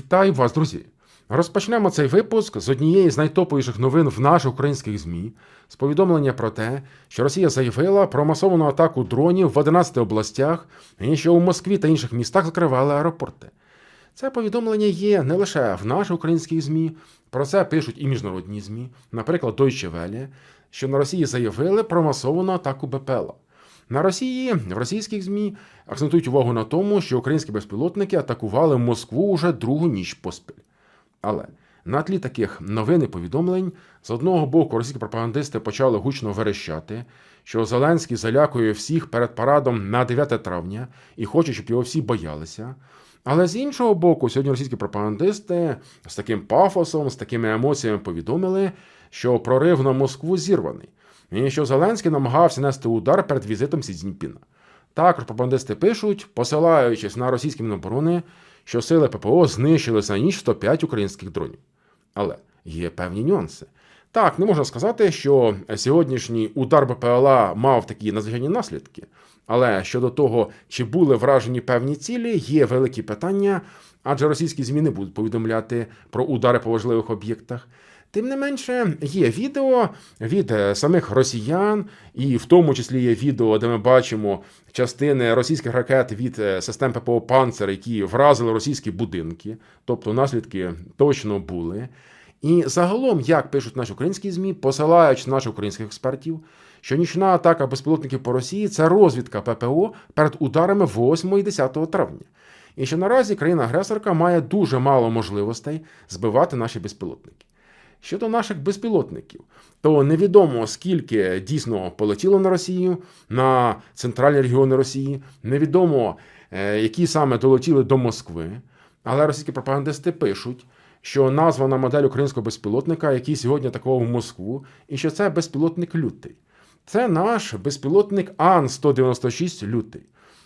Вітаю вас, друзі! Розпочнемо цей випуск з однієї з найтоповіших новин в наших українських ЗМІ з повідомлення про те, що Росія заявила про масовану атаку дронів в 11 областях і що у Москві та інших містах закривали аеропорти. Це повідомлення є не лише в наших українських ЗМІ, про це пишуть і міжнародні ЗМІ, наприклад, Deutsche Welle, що на Росії заявили про масовану атаку БПЛА. На Росії в російських ЗМІ акцентують увагу на тому, що українські безпілотники атакували Москву уже другу ніч поспіль. Але на тлі таких новин і повідомлень, з одного боку, російські пропагандисти почали гучно верещати, що Зеленський залякує всіх перед парадом на 9 травня і хоче, щоб його всі боялися. Але з іншого боку, сьогодні російські пропагандисти з таким пафосом, з такими емоціями повідомили, що прорив на Москву зірваний, і що Зеленський намагався нести удар перед візитом Сі Цзіньпіна. Так пропагандисти пишуть, посилаючись на російські міноборони, що сили ППО знищили за ніч 105 українських дронів. Але є певні нюанси. Так, не можна сказати, що сьогоднішній удар БПЛА мав такі надзвичайні наслідки. Але щодо того, чи були вражені певні цілі, є великі питання, адже російські ЗМІ не будуть повідомляти про удари по важливих об'єктах. Тим не менше, є відео від е, самих росіян, і в тому числі є відео, де ми бачимо частини російських ракет від е, систем ППО «Панцер», які вразили російські будинки, тобто наслідки точно були. І загалом, як пишуть наші українські ЗМІ, посилаючи наших українських експертів, що нічна атака безпілотників по Росії це розвідка ППО перед ударами 8 і 10 травня. І що наразі країна-агресорка має дуже мало можливостей збивати наші безпілотники. Щодо наших безпілотників, то невідомо скільки дійсно полетіло на Росію, на центральні регіони Росії, невідомо, е, які саме долетіли до Москви. Але російські пропагандисти пишуть, що названа модель українського безпілотника, який сьогодні атакував Москву, і що це безпілотник лютий. Це наш безпілотник Ан-196 лютий.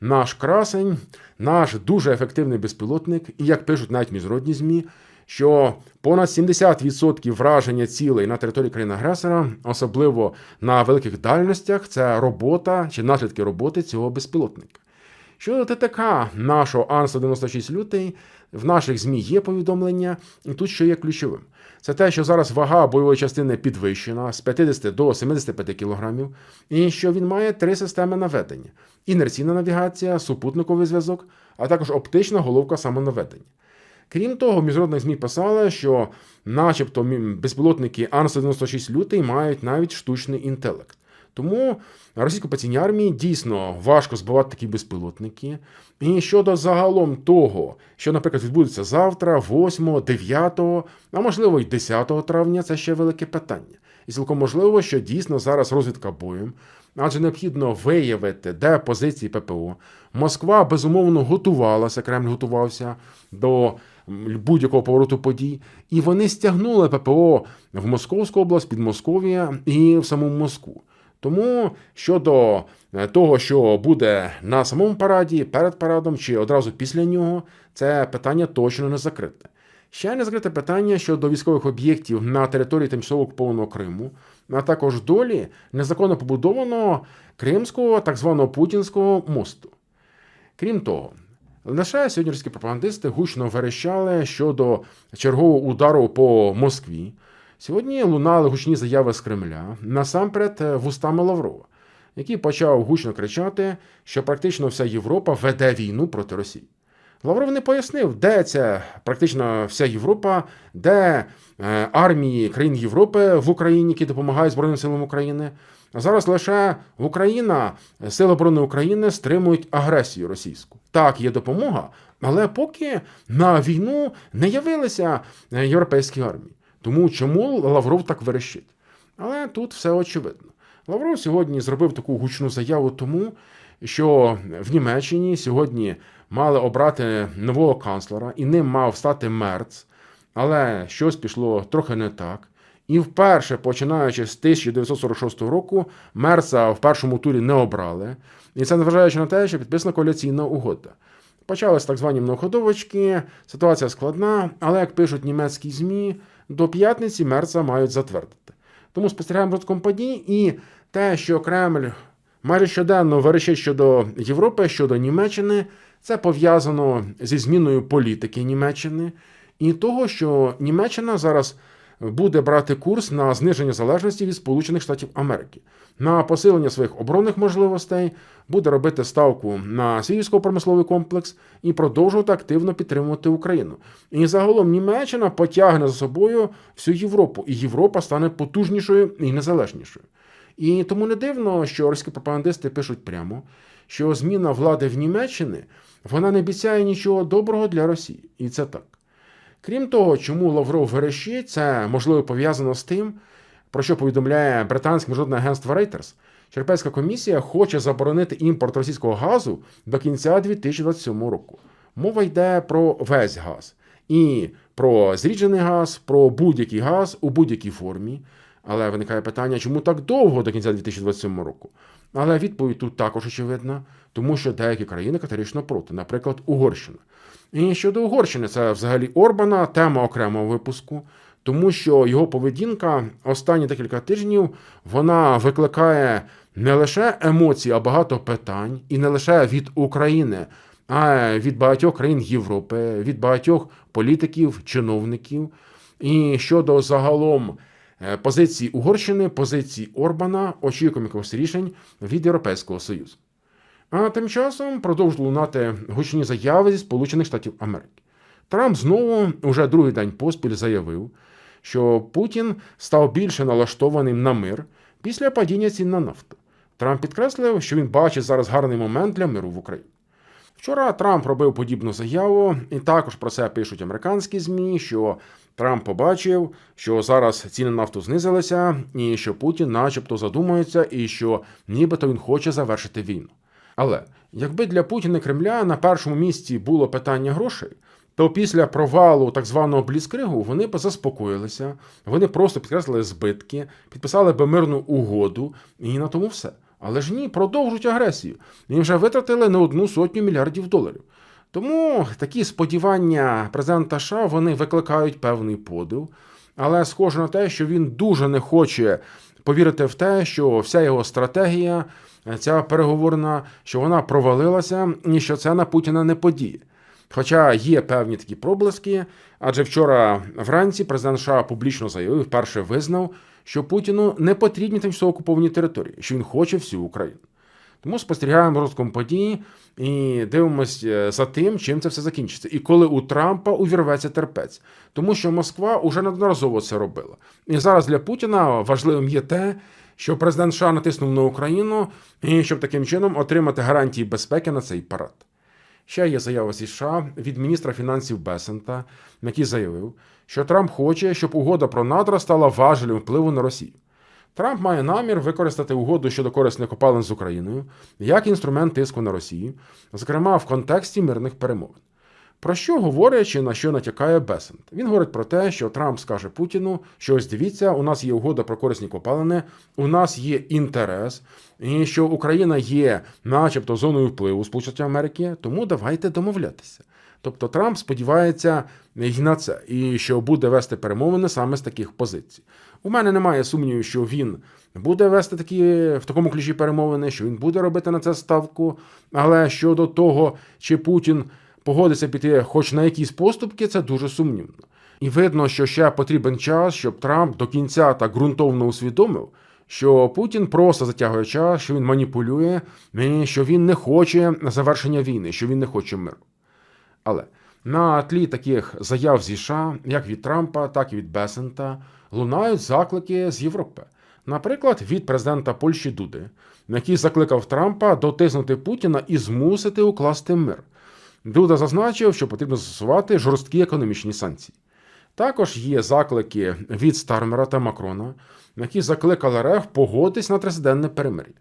Наш красень, наш дуже ефективний безпілотник, і як пишуть навіть міжнародні ЗМІ, що понад 70% враження цілей на території країни-агресора, особливо на великих дальностях, це робота чи наслідки роботи цього безпілотника. Щодо ТТК нашого Ан-196 лютий, в наших ЗМІ є повідомлення, і тут що є ключовим. Це те, що зараз вага бойової частини підвищена з 50 до 75 кг, і що він має три системи наведення: інерційна навігація, супутниковий зв'язок, а також оптична головка самонаведення. Крім того, міжнародних ЗМІ писали, що, начебто, безпілотники Ан-196 лютий мають навіть штучний інтелект. Тому російській окупаційній армії дійсно важко збивати такі безпілотники. І щодо загалом того, що, наприклад, відбудеться завтра, 8, 9, а можливо й 10 травня, це ще велике питання. І цілком можливо, що дійсно зараз розвідка боєм, адже необхідно виявити, де позиції ППО. Москва безумовно готувалася, Кремль готувався до будь-якого повороту подій, і вони стягнули ППО в Московську область, Підмосков'я і в саму Москву. Тому щодо е, того, що буде на самому параді, перед парадом чи одразу після нього, це питання точно не закрите. Ще не закрите питання щодо військових об'єктів на території тимчасово окупованого Криму, а також долі незаконно побудованого Кримського так званого Путінського мосту. Крім того, лише сьогодні російські пропагандисти гучно верещали щодо чергового удару по Москві. Сьогодні лунали гучні заяви з Кремля насамперед е, вустами Лаврова, який почав гучно кричати, що практично вся Європа веде війну проти Росії. Лавров не пояснив, де ця практично вся Європа, де е, армії країн Європи в Україні, які допомагають Збройним силам України. Зараз лише Україна, Сили оборони України стримують агресію російську. Так, є допомога, але поки на війну не явилися е, європейські армії. Тому чому Лавров так верещить? Але тут все очевидно. Лавров сьогодні зробив таку гучну заяву, тому що в Німеччині сьогодні мали обрати нового канцлера, і ним мав стати Мерц, але щось пішло трохи не так. І вперше, починаючи з 1946 року, Мерца в першому турі не обрали. І це незважаючи на те, що підписана коаліційна угода. Почались так звані многоходовочки, ситуація складна, але як пишуть німецькі ЗМІ, до п'ятниці Мерца мають затвердити. Тому спостерігаємо розвитком подій і те, що Кремль майже щоденно верещить щодо Європи, щодо Німеччини, Це пов'язано зі зміною політики Німеччини і того, що Німеччина зараз буде брати курс на зниження залежності від Сполучених Штатів Америки, на посилення своїх оборонних можливостей, буде робити ставку на свій військово-промисловий комплекс і продовжувати активно підтримувати Україну. І загалом Німеччина потягне за собою всю Європу, і Європа стане потужнішою і незалежнішою. І тому не дивно, що російські пропагандисти пишуть прямо, що зміна влади в Німеччині вона не обіцяє нічого доброго для Росії. І це так. Крім того, чому Лавров верещить, це можливо пов'язано з тим, про що повідомляє британське міжнародне агентство Reuters. Європейська комісія хоче заборонити імпорт російського газу до кінця 2027 року. Мова йде про весь газ і про зріджений газ, про будь-який газ у будь-якій формі. Але виникає питання, чому так довго до кінця 2027 року? Але відповідь тут також очевидна, тому що деякі країни категорично проти, наприклад, Угорщина. І щодо Угорщини, це взагалі Орбана, тема окремого випуску, тому що його поведінка останні декілька тижнів вона викликає не лише емоції, а багато питань, і не лише від України, а від багатьох країн Європи, від багатьох політиків, чиновників. І щодо загалом позиції Угорщини, позиції Орбана, очікуємо якогось рішень від Європейського Союзу. А тим часом продовжують лунати гучні заяви зі Сполучених Штатів Америки. Трамп знову уже другий день поспіль заявив, що Путін став більше налаштованим на мир після падіння цін на нафту. Трамп підкреслив, що він бачить зараз гарний момент для миру в Україні. Вчора Трамп робив подібну заяву, і також про це пишуть американські ЗМІ, що Трамп побачив, що зараз ціни нафту знизилися, і що Путін, начебто, задумується, і що нібито він хоче завершити війну. Але якби для Путіна і Кремля на першому місці було питання грошей, то після провалу так званого Бліцкригу вони б заспокоїлися, вони просто підкреслили збитки, підписали би мирну угоду, і на тому все. Але ж ні, продовжують агресію. І вже витратили не одну сотню мільярдів доларів. Тому такі сподівання президента США вони викликають певний подив, але схоже на те, що він дуже не хоче повірити в те, що вся його стратегія, ця переговорна, що вона провалилася і що це на Путіна не подіє. Хоча є певні такі проблиски, адже вчора вранці президент США публічно заявив, вперше визнав, що Путіну не потрібні тимчасово окуповані території, що він хоче всю Україну. Тому спостерігаємо розвитком події і дивимося за тим, чим це все закінчиться. І коли у Трампа увірветься терпець, тому що Москва уже неодноразово це робила. І зараз для Путіна важливим є те, що президент США натиснув на Україну, і щоб таким чином отримати гарантії безпеки на цей парад. Ще є заява зі США від міністра фінансів Бесента, який заявив, що Трамп хоче, щоб угода про надра стала важелем впливу на Росію. Трамп має намір використати угоду щодо корисних копалин з Україною як інструмент тиску на Росію, зокрема в контексті мирних перемовин. Про що говорить чи на що натякає Бесент? Він говорить про те, що Трамп скаже Путіну, що ось дивіться, у нас є угода про корисні копалини, у нас є інтерес, і що Україна є, начебто, зоною впливу Сполучених Америки, тому давайте домовлятися. Тобто Трамп сподівається і на це, і що буде вести перемовини саме з таких позицій. У мене немає сумнівів, що він буде вести такі в такому ключі перемовини, що він буде робити на це ставку. Але щодо того, чи Путін погодиться піти хоч на якісь поступки, це дуже сумнівно. І видно, що ще потрібен час, щоб Трамп до кінця так ґрунтовно усвідомив, що Путін просто затягує час, що він маніпулює, що він не хоче завершення війни, що він не хоче миру. Але на тлі таких заяв зі США, як від Трампа, так і від Бесента, лунають заклики з Європи. Наприклад, від президента Польщі Дуди, який закликав Трампа дотиснути Путіна і змусити укласти мир. Дуда зазначив, що потрібно застосувати жорсткі економічні санкції. Також є заклики від Стармера та Макрона, які закликали РФ погодитись на триденне перемир'я.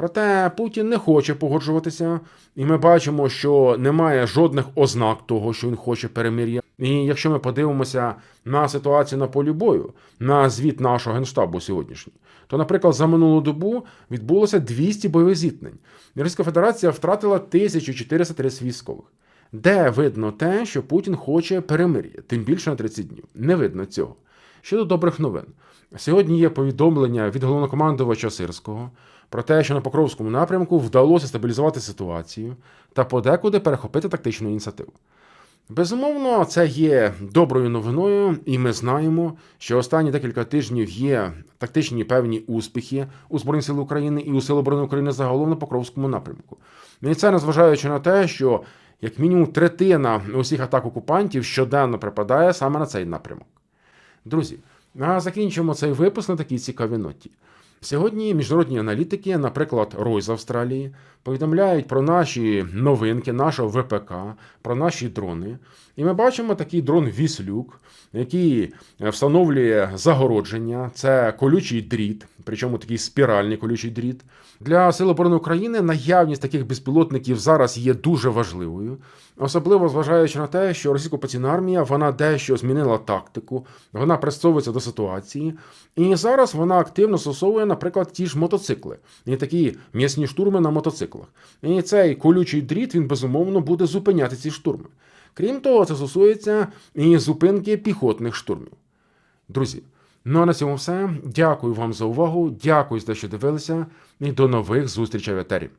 Проте Путін не хоче погоджуватися, і ми бачимо, що немає жодних ознак того, що він хоче перемир'я. І якщо ми подивимося на ситуацію на полі бою, на звіт нашого генштабу сьогоднішній, то, наприклад, за минулу добу відбулося 200 бойових зіткнень. Російська Федерація втратила 1430 військових. Де видно те, що Путін хоче перемир'я, тим більше на 30 днів. Не видно цього. Щодо добрих новин. Сьогодні є повідомлення від головнокомандувача Сирського про те, що на Покровському напрямку вдалося стабілізувати ситуацію та подекуди перехопити тактичну ініціативу. Безумовно, це є доброю новиною, і ми знаємо, що останні декілька тижнів є тактичні певні успіхи у Збройних сил України і у Сил оборони України загалом на Покровському напрямку. І це незважаючи на те, що як мінімум третина усіх атак окупантів щоденно припадає саме на цей напрямок. Друзі, а закінчимо цей випуск на такій цікавій ноті. Сьогодні міжнародні аналітики, наприклад, Рой з Австралії, повідомляють про наші новинки, нашого ВПК, про наші дрони. І ми бачимо такий дрон Віслюк, який встановлює загородження. Це колючий дріт, причому такий спіральний колючий дріт. Для Сил оборони України наявність таких безпілотників зараз є дуже важливою, особливо зважаючи на те, що російська окупаційна армія вона дещо змінила тактику, вона пристосовується до ситуації, і зараз вона активно стосовує, наприклад, ті ж мотоцикли, і такі м'ясні штурми на мотоциклах. І цей колючий дріт він безумовно буде зупиняти ці штурми. Крім того, це стосується і зупинки піхотних штурмів. Друзі, ну а на цьому все. Дякую вам за увагу. Дякую за те, що дивилися, і до нових зустрічей в етері.